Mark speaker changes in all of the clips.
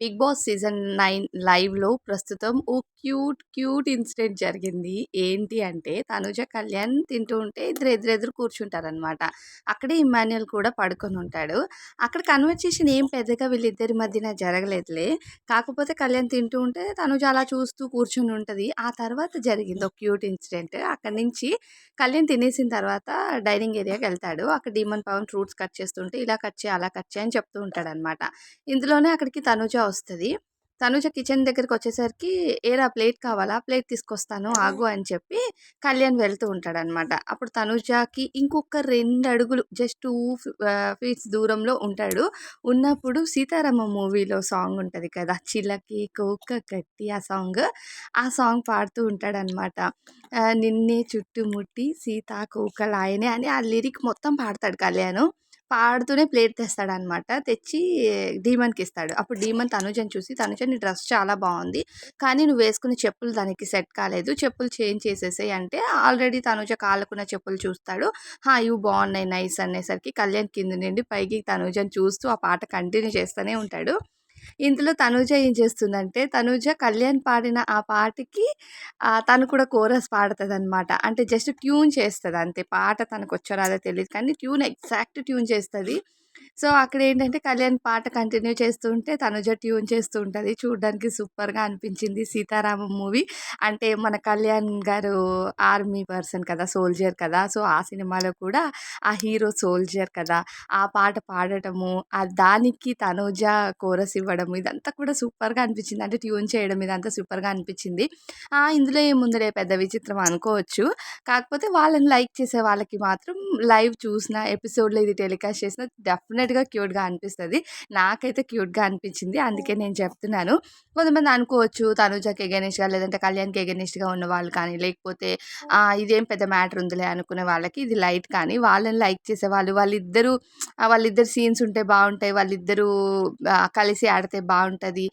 Speaker 1: Big boss season nine లైవ్లో ప్రస్తుతం ఓ cute cute incident జరిగింది. ఏంటి అంటే తనుజ కళ్యాణ్ తింటూ ఉంటే ఇద్దరు ఎదురెదురు కూర్చుంటారనమాట అక్కడే ఇమాన్యుల్ కూడా పడుకొని ఉంటాడు. అక్కడ కన్వర్సేషన్ ఏం పెద్దగా వీళ్ళిద్దరి మధ్యన జరగలేదులే. కాకపోతే కళ్యాణ్ తింటూ ఉంటే తనుజ అలా చూస్తూ కూర్చుని ఉంటుంది. ఆ తర్వాత జరిగింది ఒక క్యూట్ ఇన్సిడెంట్. అక్కడి నుంచి కళ్యాణ్ తినేసిన తర్వాత డైనింగ్ ఏరియాకి వెళ్తాడు. అక్కడ డీమన్ పవన్ ఫ్రూట్స్ కట్ చేస్తుంటే ఇలా కట్ చేయి అలా కట్ చేయి అని చెప్తూ ఉంటాడనమాట ఇందులోనే అక్కడికి తనుజ వస్తుంది. తనుజ కిచెన్ దగ్గరికి వచ్చేసరికి ఏరా ప్లేట్ కావాలా? ప్లేట్ తీసుకొస్తాను ఆగు అని చెప్పి కళ్యాణ్ వెళ్తూ ఉంటాడనమాట. అప్పుడు తనుజకి ఇంకొక రెండు అడుగులు జస్ట్ టూ ఫీట్స్ దూరంలో ఉంటాడు. ఉన్నప్పుడు సీతారామ మూవీలో సాంగ్ ఉంటుంది కదా చిలకి కోక కట్టి ఆ సాంగ్. ఆ సాంగ్ పాడుతూ ఉంటాడనమాట. నిన్నే చుట్టుముట్టి సీతా కోకలాయనే అని ఆ లిరిక్ మొత్తం పాడతాడు కళ్యాణ్. పాడుతూనే ప్లేట్ తెస్తాడనమాట తెచ్చి డీమన్కి ఇస్తాడు. అప్పుడు డీమన్ తనుజని చూసి తనుజ నీ డ్రెస్ చాలా బాగుంది కానీ నువ్వు వేసుకున్న చెప్పులు దానికి సెట్ కాలేదు. చెప్పులు చేంజ్ చేసేసాయి అంటే ఆల్రెడీ తనుజ కాళ్ళకున్న చెప్పులు చూస్తాడు. హా ఇవి బాగున్నాయి నైస్ అనేసరికి కళ్యాణ్ కింద నుండి పైకి తనుజని చూస్తూ ఆ పాట కంటిన్యూ చేస్తూనే ఉంటాడు. ఇందులో తనూజ ఏం చేస్తుందంటే తనూజ కళ్యాణ్ పాడిన ఆ పాటకి తను కూడా కోరస్ పాడుతుంది అనమాట అంటే జస్ట్ ట్యూన్ చేస్తుంది అంతే. పాట తనకు వచ్చో రాదో తెలియదు కానీ ట్యూన్ ఎగ్జాక్ట్ ట్యూన్ చేస్తుంది. సో అక్కడ ఏంటంటే కళ్యాణ్ పాట కంటిన్యూ చేస్తూ ఉంటే తనుజ ట్యూన్ చేస్తూ ఉంటుంది చూడడానికి సూపర్గా అనిపించింది సీతారామం మూవీ. అంటే మన కళ్యాణ్ గారు ఆర్మీ పర్సన్ కదా సోల్జర్ కదా. సో ఆ సినిమాలో కూడా ఆ హీరో సోల్జర్ కదా. ఆ పాట పాడటము ఆ దానికి తనుజ కోరస్ ఇవ్వడం ఇదంతా కూడా సూపర్గా అనిపించింది. అంటే ట్యూన్ చేయడం ఇదంతా సూపర్గా అనిపించింది. ఇందులో ఏముందిలే పెద్ద విచిత్రం అనుకోవచ్చు. కాకపోతే వాళ్ళని లైక్ చేసే వాళ్ళకి మాత్రం లైవ్ చూసిన ఎపిసోడ్లో ఇది టెలికాస్ట్ చేసిన డెఫినెట్ డెఫినెట్గా క్యూట్గా అనిపిస్తుంది. నాకైతే క్యూట్గా అనిపించింది. అందుకే నేను చెప్తున్నాను. కొంతమంది అనుకోవచ్చు తనుజకి ఎగనిస్ట్గా లేదంటే కళ్యాణ్కి ఎగనిస్ట్గా ఉన్న వాళ్ళు కానీ లేకపోతే ఇదేం పెద్ద మ్యాటర్ ఉందిలే అనుకునే వాళ్ళకి ఇది లైట్ కానీ వాళ్ళని లైక్ చేసే వాళ్ళు వాళ్ళిద్దరూ వాళ్ళిద్దరు సీన్స్ ఉంటే బాగుంటాయి. వాళ్ళిద్దరూ కలిసి ఆడితే బాగుంటుంది.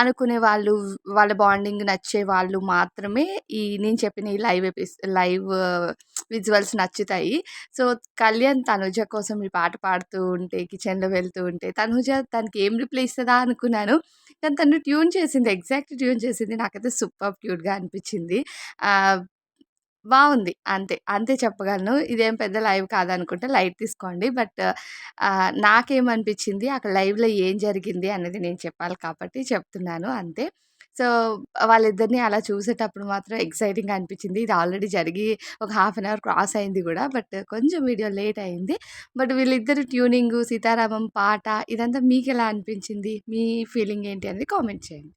Speaker 1: అనుకునే వాళ్ళు వాళ్ళ బాండింగ్ నచ్చే వాళ్ళు మాత్రమే ఈ నేను చెప్పిన ఈ లైవ్ ఎపిస్ లైవ్ విజువల్స్ నచ్చుతాయి. సో కళ్యాణ్ తనుజ కోసం ఈ పాట పాడుతూ ఉంటే కిచెన్లో వెళ్తూ ఉంటే తనుజ తనకి ఏం రిప్లై ఇస్తుందా? అనుకున్నాను. కానీ తను ట్యూన్ చేసింది ఎగ్జాక్ట్ ట్యూన్ చేసింది నాకైతే సూపర్ క్యూట్గా అనిపించింది. బాగుంది. అంతే అంతే చెప్పగలను. ఇదేం పెద్ద లైవ్ కాదనుకుంటే లైట్ తీసుకోండి. బట్ నాకేమనిపించింది అక్కడ లైవ్లో ఏం జరిగింది అనేది నేను చెప్పాలి కాబట్టి చెప్తున్నాను. అంతే. సో వాళ్ళిద్దరిని అలా చూసేటప్పుడు మాత్రం ఎక్సైటింగ్గా అనిపించింది. ఇది ఆల్రెడీ జరిగి ఒక హాఫ్ అన్ అవర్ క్రాస్ అయింది కూడా. బట్ కొంచెం వీడియో లేట్ అయింది. బట్ వీళ్ళిద్దరు ట్యూనింగ్ సీతారామం పాట ఇదంతా మీకు ఎలా అనిపించింది? మీ ఫీలింగ్ ఏంటి అనేది కామెంట్ చేయండి.